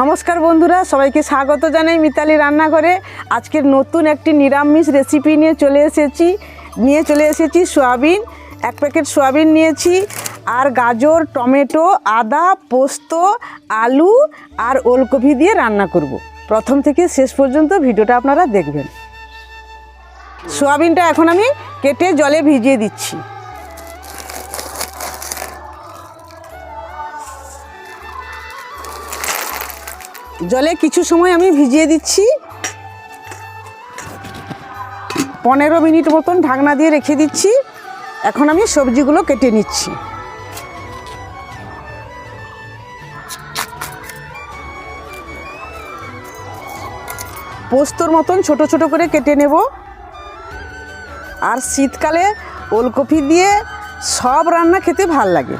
নমস্কার বন্ধুরা, সবাইকে স্বাগত জানাই মিতালি রান্নাঘরে। আজকের নতুন একটি নিরামিষ রেসিপি নিয়ে চলে এসেছি, নিয়ে চলে এসেছি সোয়াবিন। এক প্যাকেট সোয়াবিন নিয়েছি, আর গাজর, টমেটো, আদা, পোস্ত, আলু, আর ওলকপি দিয়ে রান্না করব। প্রথম থেকে শেষ পর্যন্ত ভিডিওটা আপনারা দেখবেন। সোয়াবিনটা এখন আমি কেটে জলে ভিজিয়ে দিচ্ছি। জলে কিছু সময় আমি ভিজিয়ে দিচ্ছি। পনেরো মিনিট মতন ঢাকনা দিয়ে রেখে দিচ্ছি। এখন আমি সবজিগুলো কেটে নিচ্ছি। পোস্তর মতন ছোট ছোট করে কেটে নেব। আর শীতকালে ওলকপি দিয়ে সব রান্না খেতে ভালো লাগে।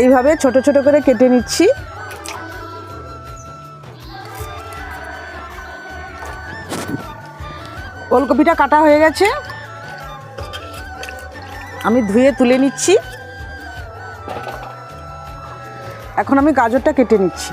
এইভাবে ছোট ছোট করে কেটে নিচ্ছি। ওলকপিটা কাটা হয়ে গেছে। আমি ধুয়ে তুলে নিচ্ছি। এখন আমি গাজরটা কেটে নিচ্ছি।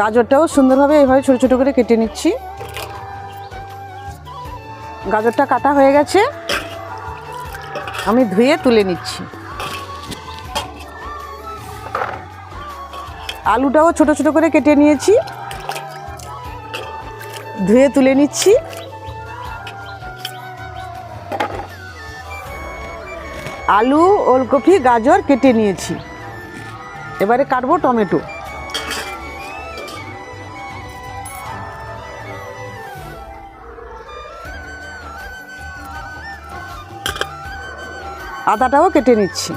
গাজরটাও সুন্দরভাবে এইভাবে ছোটো ছোটো করে কেটে নিচ্ছি। গাজরটা কাটা হয়ে গেছে, আমি ধুয়ে তুলে নিচ্ছি। আলুটাও ছোট ছোট করে কেটে নিয়েছি, ধুয়ে তুলে নিচ্ছি। আলু, ওলকপি, গাজর কেটে নিয়েছি। এবারে কাটবো টমেটো। আদাটাও কেটে নিচ্ছি।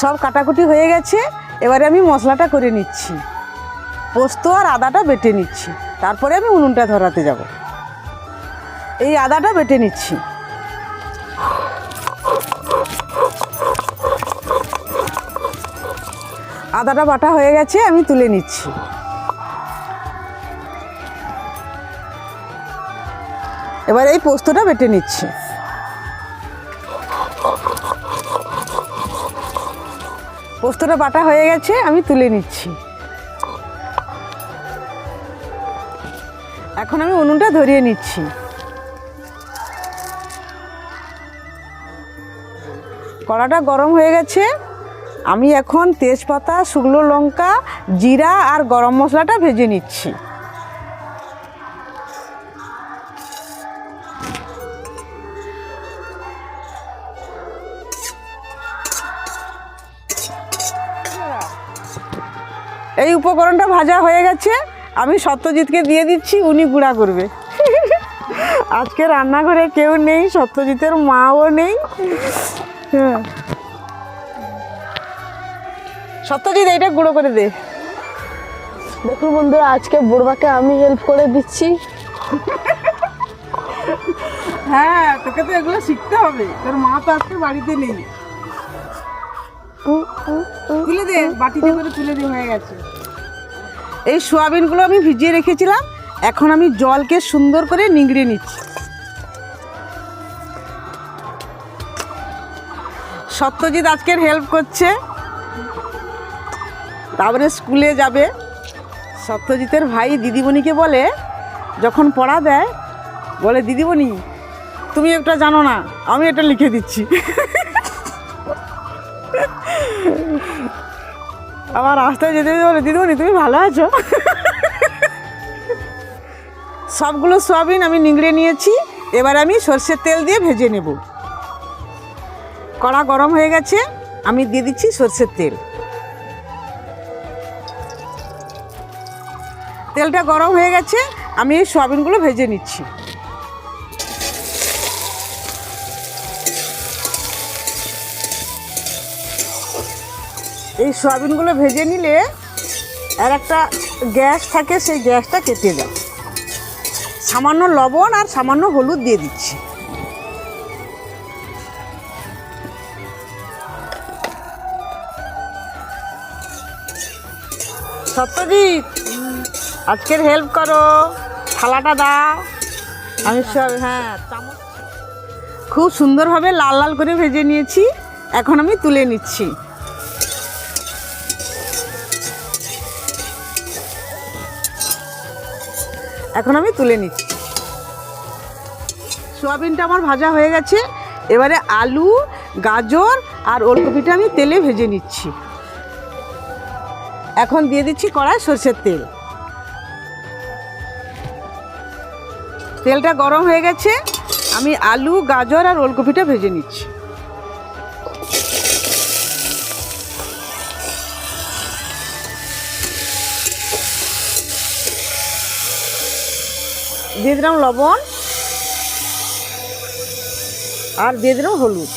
সব কাটাকুটি হয়ে গেছে, এবারে আমি মশলাটা করে নিচ্ছি। পোস্ত আর আদাটা বেটে নিচ্ছি, তারপরে আমি উনুনটা ধরাতে যাব। এই আদাটা বেটে নিচ্ছি। আদাটা বাটা হয়ে গেছে, আমি তুলে নিচ্ছি। এবার এই পোস্তটা বেটে নিচ্ছি। পোস্তটা বাটা হয়ে গেছে, আমি তুলে নিচ্ছি। এখন আমি উনুনটা ধরিয়ে নিচ্ছি। কড়াটা গরম হয়ে গেছে। আমি এখন তেজপাতা, শুকনো লঙ্কা, জিরা আর গরম মশলাটা ভেজে নিচ্ছি। উপকরণটা ভাজা হয়ে গেছে আমি সত্যজিৎকে দিয়ে দিচ্ছি উনি গুঁড়া করবে। আজকে রান্নাঘরে কেউ নেই সত্যজিতের মাও নেই। হ্যাঁ। সত্যজিৎ এইটা গুঁড়ো করে দে। দেখুন বন্ধুরা আজকে বুড়বাকে আমি হেল্প করে দিচ্ছি। হ্যাঁ তোকে তো এগুলো শিখতে হবে। তোর মা তো আজকে বাড়িতে নেই। তুলে দে বাটিতে করে তুলে দে হয়ে গেছে। এই সোয়াবিনগুলো আমি ভিজিয়ে রেখেছিলাম। এখন আমি জলকে সুন্দর করে নিংড়ে নিচ্ছি। সত্যজিৎ আজকের হেল্প করছে। তারপরে স্কুলে যাবে। সত্যজিতের ভাই দিদিমণিকে বলে, যখন পড়া দেয়, বলে, দিদিমণি, তুমি একটা জানো না, আমি এটা লিখে দিচ্ছি। আমার রাস্তায় যেতে যেতে বলে, দিদিমণি, তুমি ভালো আছো? সবগুলো সয়াবিন আমি নিংড়ে নিয়েছি, এবার আমি সর্ষের তেল দিয়ে ভেজে নেব। কড়া গরম হয়ে গেছে, আমি দিয়ে দিচ্ছি সর্ষের তেল। তেলটা গরম হয়ে গেছে, আমি এই সয়াবিনগুলো ভেজে নিচ্ছি। এই সয়াবিনগুলো ভেজে নিলে আর একটা গ্যাস থাকে, সেই গ্যাসটা কেটে যায় সামান্য লবণ আর সামান্য হলুদ দিয়ে দিচ্ছি। সত্যজিৎ, আজকের হেল্প করো। থালাটা দাও। আমি সব হ্যাঁ খুব সুন্দরভাবে লাল লাল করে ভেজে নিয়েছি। এখন আমি তুলে নিচ্ছি। এখন আমি তুলে নিচ্ছি। সোয়াবিনটা আমার ভাজা হয়ে গেছে। এবারে আলু, গাজর আর ওলকপিটা আমি তেলে ভেজে নিচ্ছি। এখন দিয়ে দিচ্ছি কড়াই সর্ষের তেল। তেলটা গরম হয়ে গেছে। আমি আলু, গাজর আর ওলকপিটা ভেজে নিচ্ছি। দিয়ে দিলাম লবণ আর দিয়ে দিলাম হলুদ।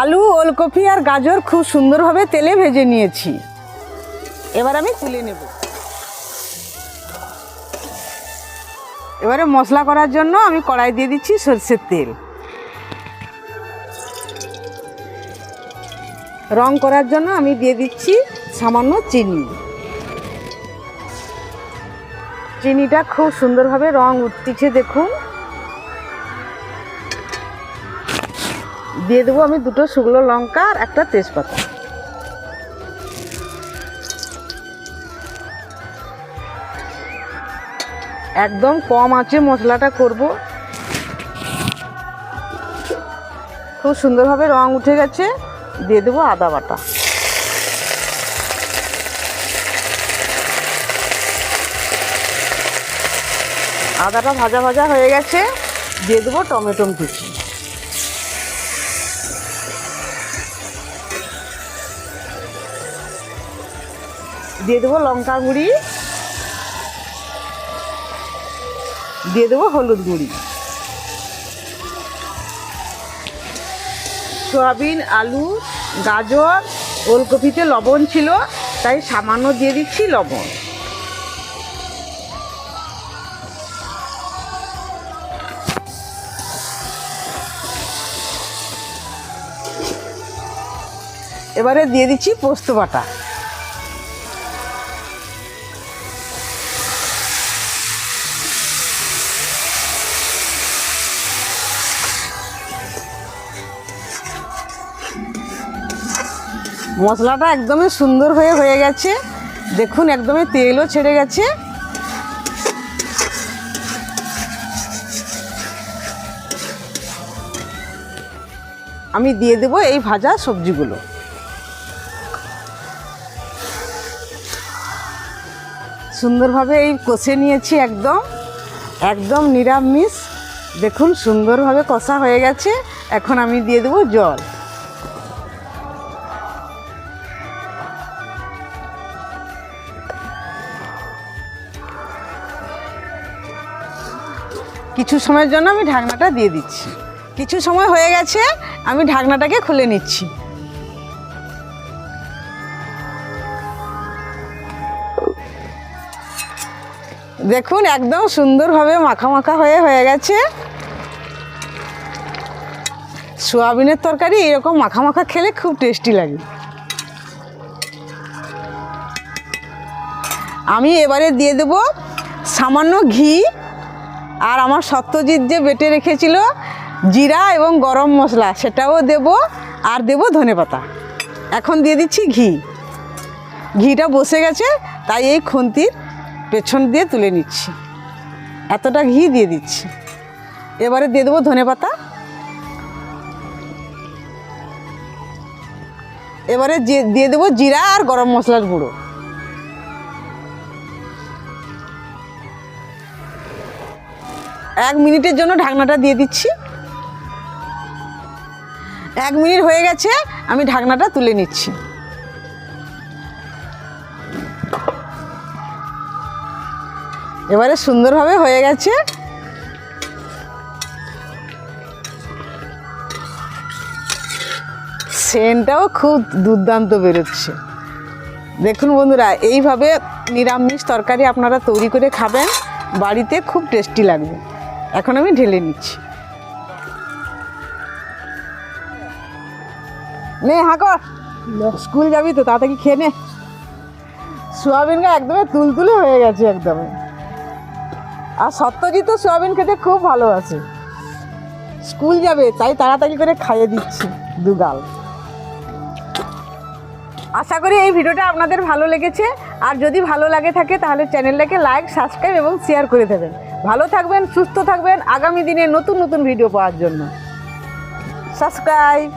আলু, ওলকপি আর গাজর খুব সুন্দরভাবে তেলে ভেজে নিয়েছি। এবার আমি তুলে নেব। এবারে মশলা করার জন্য আমি কড়াই দিয়ে দিচ্ছি সরষের তেল। রং করার জন্য আমি দিয়ে দিচ্ছি সামান্য চিনি। চিনিটা খুব সুন্দরভাবে রং উঠতেছে দেখুন। দিয়ে দেবো আমি দুটো শুকনো লঙ্কা আর একটা তেজপাতা। একদম কম আছে মশলাটা করব। খুব সুন্দরভাবে রং উঠে গেছে। দিয়ে দেবো আদা বাটা। আদাটা ভাজা ভাজা হয়ে গেছে, দিয়ে দেবো টমেটো কুচি। দিয়ে দেবো লঙ্কা গুঁড়ি। দিয়ে দেবো হলুদ গুঁড়ি। সয়াবিন, আলু, গাজর, ওলকপিতে লবণ ছিল, তাই সামান্য দিয়ে দিচ্ছি লবণ। এবারে দিয়ে দিচ্ছি পোস্ত বাটা। মশলাটা একদমই সুন্দর হয়ে হয়ে গেছে। দেখুন, একদমই তেলও ছেড়ে গেছে। আমি দিয়ে দেবো এই ভাজা সবজিগুলো। সুন্দরভাবে এই কষে নিয়েছি একদম। একদম নিরামিষ। দেখুন, সুন্দরভাবে কষা হয়ে গেছে। এখন আমি দিয়ে দেবো জল। কিছু সময়ের জন্য আমি ঢাকনাটা দিয়ে দিচ্ছি। কিছু সময় হয়ে গেছে, আমি ঢাকনাটাকে খুলে নিচ্ছি। দেখুন, একদম সুন্দরভাবে মাখা মাখা হয়ে হয়ে গেছে। সোয়াবিনের তরকারি এরকম মাখা মাখা খেলে খুব টেস্টি লাগে। আমি এবারে দিয়ে দেব সামান্য ঘি আর আমার সত্যজিৎ যে বেটে রেখেছিল জিরা এবং গরম মশলা, সেটাও দেব আর দেব ধনেপাতা এখন দিয়ে দিচ্ছি ঘি। ঘিটা বসে গেছে, তাই এই খুন্তির পেছন দিয়ে তুলে নিচ্ছি। এতটা ঘি দিয়ে দিচ্ছি। এবারে দিয়ে দেবো ধনেপাতা এবারে যে- দিয়ে দেবো জিরা আর গরম মশলার গুঁড়ো। এক মিনিটের জন্য ঢাকনাটা দিয়ে দিচ্ছি। এক মিনিট হয়ে গেছে, আমি ঢাকনাটা তুলে নিচ্ছি। এবারে সুন্দরভাবে হয়ে গেছে। সেন্টটাও খুব দুর্দান্ত বেরোচ্ছে। দেখুন বন্ধুরা, এইভাবে নিরামিষ তরকারি আপনারা তৈরি করে খাবেন, বাড়িতে খুব টেস্টি লাগবে। এখন আমি ঢেলে নিচ্ছি। নে হাঁকর স্কুল যাবি তো, তাড়াতাড়ি খেয়ে নে। সোয়াবিনটা একদমই তুলতুলে হয়ে গেছে একদমই। আর সত্যজিৎ তো সোয়াবিন খেতে খুব ভালোবাসে। স্কুল যাবে, তাই তাড়াতাড়ি করে খাইয়ে দিচ্ছি দুগাল আশা করি এই ভিডিওটা আপনাদের ভালো লেগেছে। আর যদি ভালো লাগে থাকে, তাহলে চ্যানেলটাকে লাইক, সাবস্ক্রাইব এবং শেয়ার করে দেবেন। ভালো থাকবেন সুস্থ থাকবেন। আগামী দিনে নতুন নতুন ভিডিও পাওয়ার জন্য। সাবস্ক্রাইব